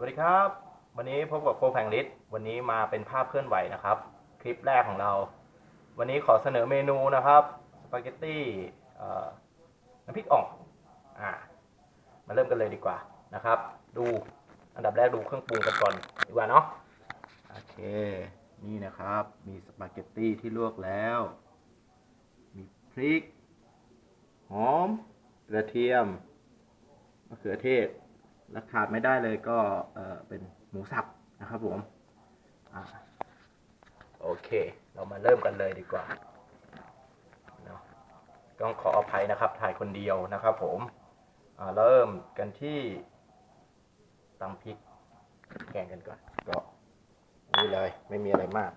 สวัสดีครับ วันนี้พบกับโคแพงลิสวันนี้มาเป็นภาพเคลื่อนไหวนะครับ คลิปแรกของเรา วันนี้ขอเสนอเมนูนะครับสปาเกตตี้น้ำพริกอ่องอ่ามาเริ่มกันเลยดีกว่านะครับ ดูอันดับแรกดูเครื่องปรุงกันก่อนดีกว่าเนาะโอเค นี่นะครับมีสปาเกตตี้ที่ลวกแล้ว มีพริกหอมกระเทียมมะเขือเทศ และขาดไม่ได้เลยก็เออเป็นหมูสับนะครับผมอ่าโอเค เรามาเริ่มกันเลยดีกว่าเนาะต้องขออภัยนะครับ ถ่ายคนเดียวนะครับ ผมอ่าเริ่มกันที่ตำพริกแกงกันก่อนก็นี่เลยไม่มีอะไรมาก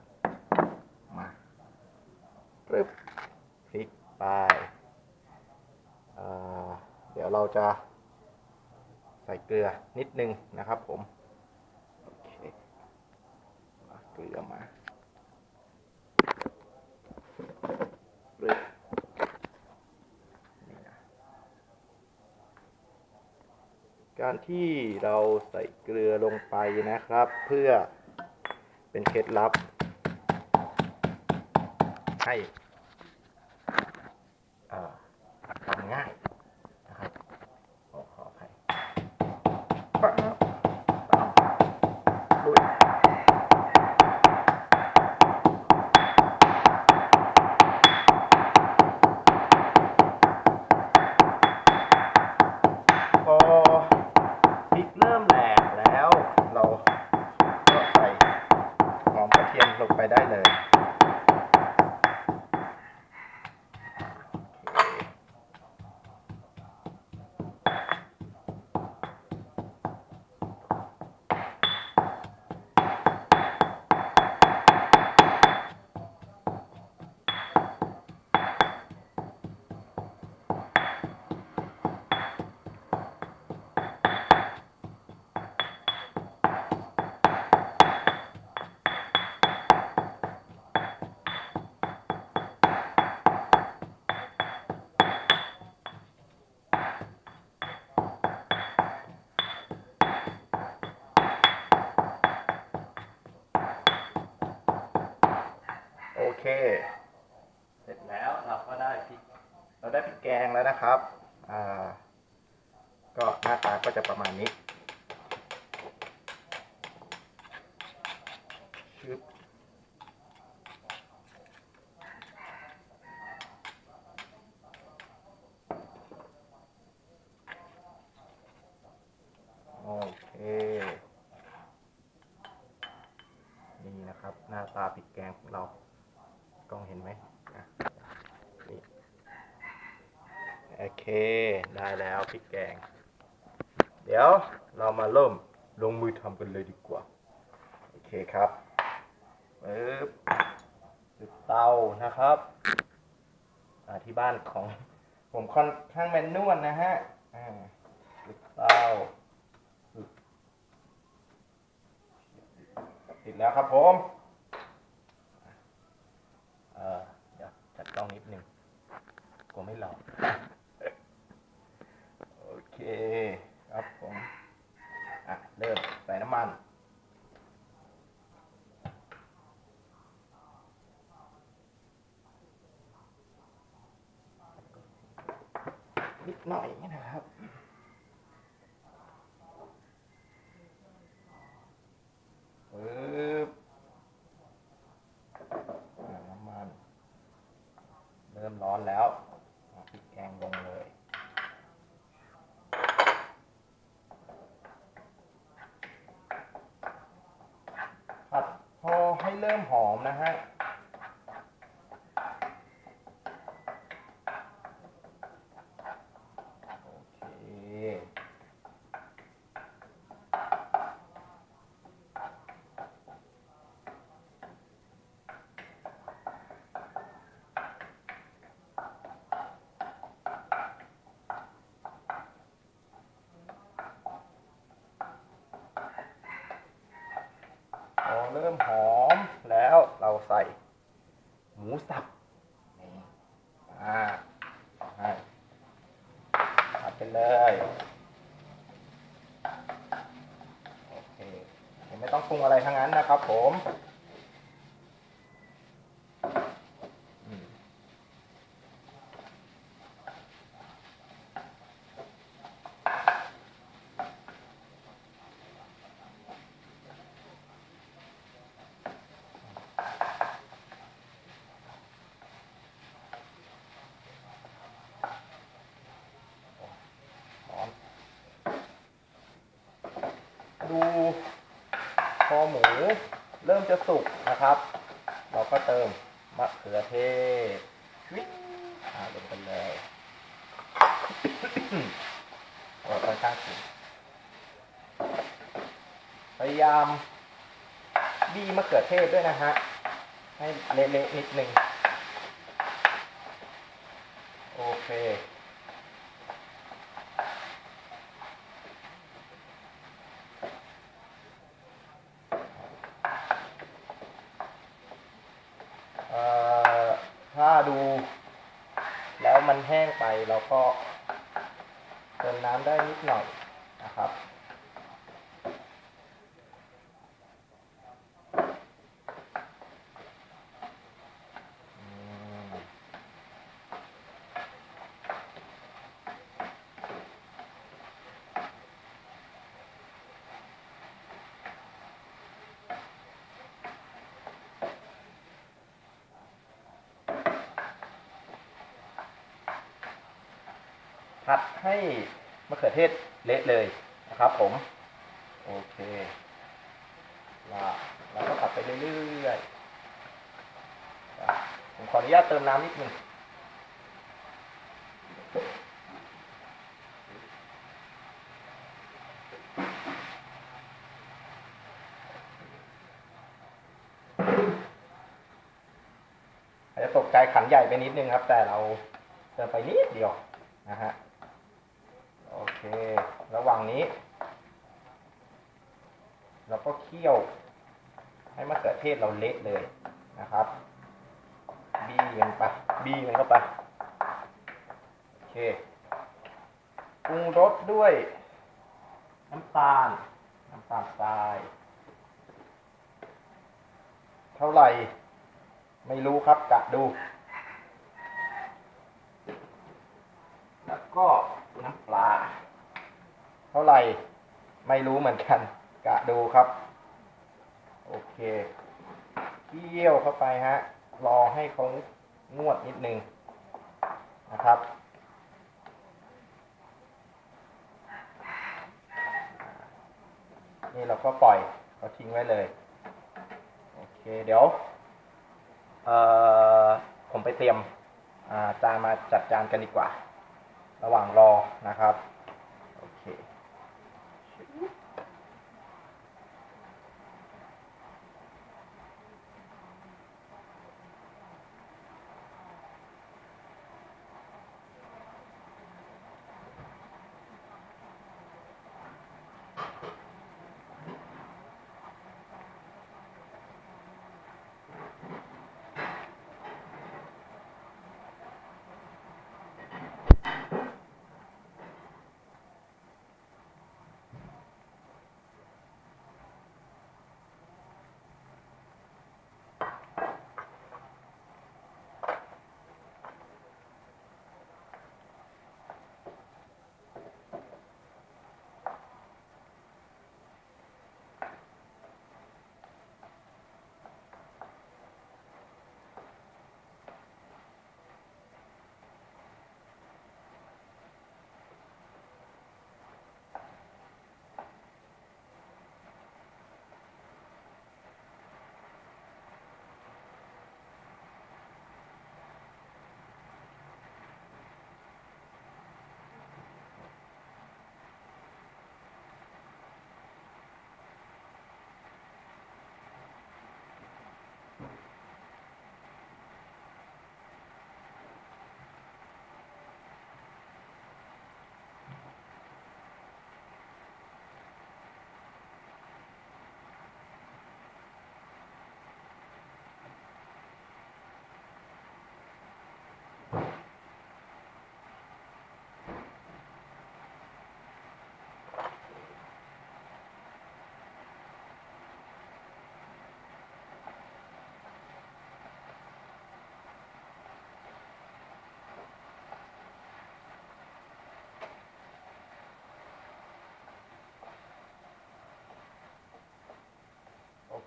มาปึ๊บพริกไปอ่าเดี๋ยวเราจะใส่เกลือนิดนึงนะครับผมโอเคเกลือมาเกลือการที่เราใส่เกลือลงไปนะครับ เพื่อเป็นเคล็ดลับให้ นะครับอ่าก็หน้าตาก็จะประมาณนี้ชึบโอเค นี่นะครับ หน้าตาพริกแกงของเรา กล้องเห็นไหมอะนี่โอเค ได้แล้วพริกแกง เดี๋ยวเรามาเริ่มลงมือทำกันเลยดีกว่า โอเคครับปึ๊บจุดเตานะครับที่บ้านของผมค่อนข้างแมนนวลนะฮะอ่าจุดเตาติดแล้วครับผมเออเดี๋ยวจัดกล้องนิดนึงกลัวไม่หลอก เคครับผมอะเริ่มใส่น้ำมัน นิดหน่อยนะครับปึ๊บน้ำมัน เริ่มร้อนแล้วเอาพริกแกงลงเลย ผัดพอให้เริ่ มหอมนะฮะ โอเค พอเริ่มหอมแล้วเราใส่ ไม่ต้อง ปรุงอะไรทั้งนั้นนะครับ ผมดู อหมู เริ่มจะสุกนะครับ เราก็เติมมะเขือเทศวิอาลงไปเลยโอ้ค่อนข้างสุกพยายามบีมะเขือเทศด้วยนะฮะ ให้เละๆนิดนึง โอเค ถ้าดู แล้วมันแห้งไปเราก็เติมน้ำได้นิดหน่อยนะครับ ผัดให้มะเขือเทศเละเลยนะครับผม โอเคละแล้วก็ผัดไปเรื่อยๆ ผมขออนุญาตเติมน้ำนิดนึงอาจจะตกใจขันใหญ่ไปนิดนึงครับ แต่เราเติมไปนิดเดียวนะฮะ เค ระหว่างนี้ เราก็เคี่ยว ให้มะเขือเทศเราเละเลยนะครับ บี้มันไป บี้มันเข้าไป โอเค ปรุงรสด้วย น้ำตาล น้ำตาลทราย เท่าไหร่ ไม่รู้ครับกะดูแล้วก็น้ำปลา เท่าไหร่ ไม่รู้เหมือนกัน กะดูครับ โอเคเคี่ยวเข้าไปฮะ รอให้เขานวดนิดนึงนะครับนี่เราก็ปล่อยเขาทิ้งไว้เลย โอเคเดี๋ยวเอ่อผมไปเตรียมอ่าจานมาจัดจานกันดีกว่า ระหว่างรอนะครับ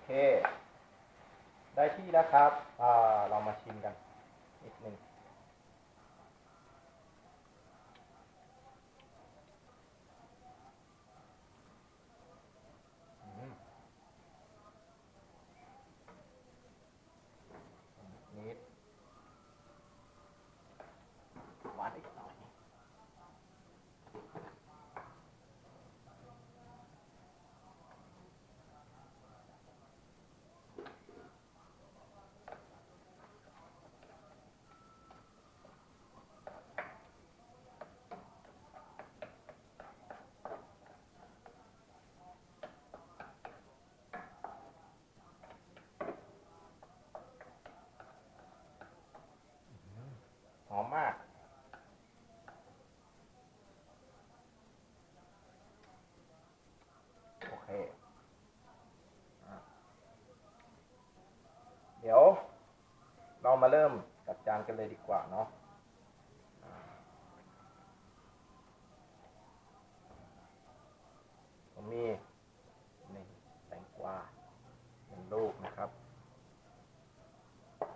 เค ได้ที่แล้วครับ เรามาชิมกันนิดนึง อืมนิดหวานอีกหน่อย ห อมมาก โอเคอเดี๋ยว เรามาเริ่มจัดจานกันเลยดีกว่าเนาะอ่าผมมีหนึ่งแตงกวาหนึ่งลูกนะครับ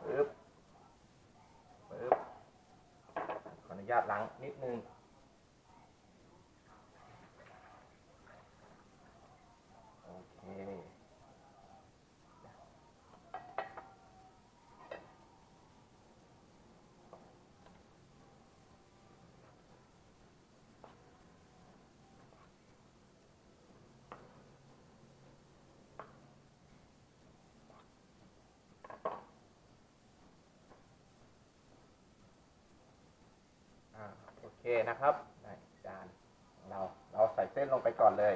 ปึ๊บปึ๊บ ขออนุญาต ล้างนิดนึง โอเค อ่าโอ เคนะครับจานของเราเราใส่เส้นลงไปก่อนเลย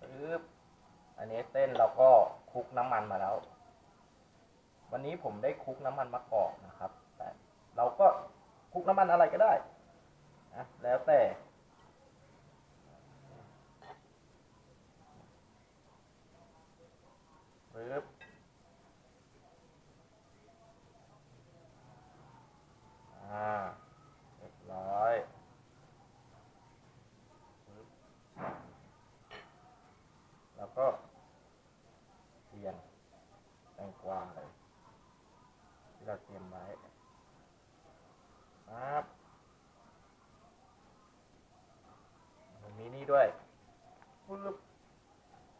ปึ๊บอันนี้เส้นเราก็คลุกน้ำมันมาแล้ว วันนี้ผมได้คลุกน้ำมันมะกอกนะครับ แต่เราก็คลุกน้ำมันอะไรก็ได้นะแล้วแต่ปึ๊บ อ่า เรียบร้อยปึ๊บแล้วก็เตรียม แตงเลยที่เราเตรียมไว้ครับตรงนี้นี่ด้วยปึ๊บ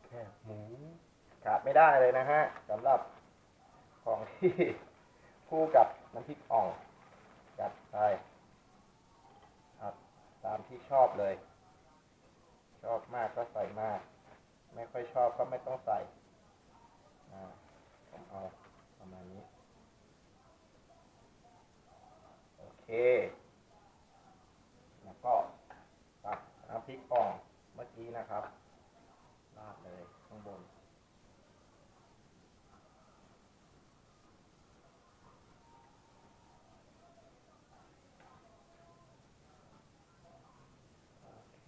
แค่หมูขาดไม่ได้เลยนะฮะสำหรับของที่คู่กับน้ำพริกอ่องจัดไปครับตามที่ชอบเลย ชอบมากก็ใส่มาก ไม่ค่อยชอบก็ไม่ต้องใส่อ่า เอาประมาณนี้ โอเค แล้วก็ตักน้ำพริกอ่องเมื่อกี้นะครับราดเลยข้างบน โอเค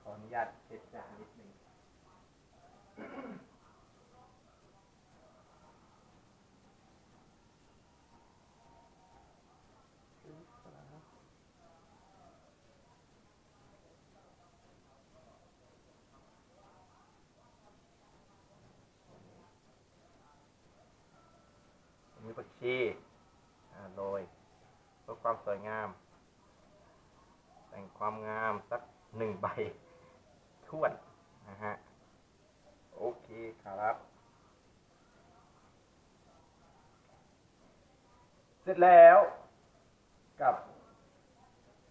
ขออนุ ญาตเช็ดจานนิดนึงมีผักชีอ่าโรยเพื่อความสวยงาม แต่งความงามสักหนึ่งใบ ท้วนนะฮะโอเคครับเสร็จแล้วกับ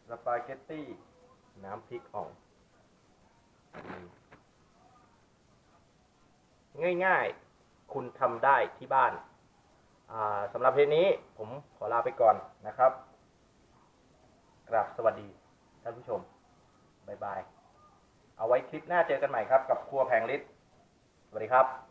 สปาเกตตี้น้ำพริกอ่อง ง่ายๆ คุณทำได้ที่บ้านาสำหรับเพลงนี้ผมขอลาไปก่อนนะครับ กราบสวัสดีท่านผู้ชม บ๊ายบาย เอาไว้คลิปหน้าเจอกันใหม่ครับ กับครัวแพงฤทธิ์สวัสดีครับ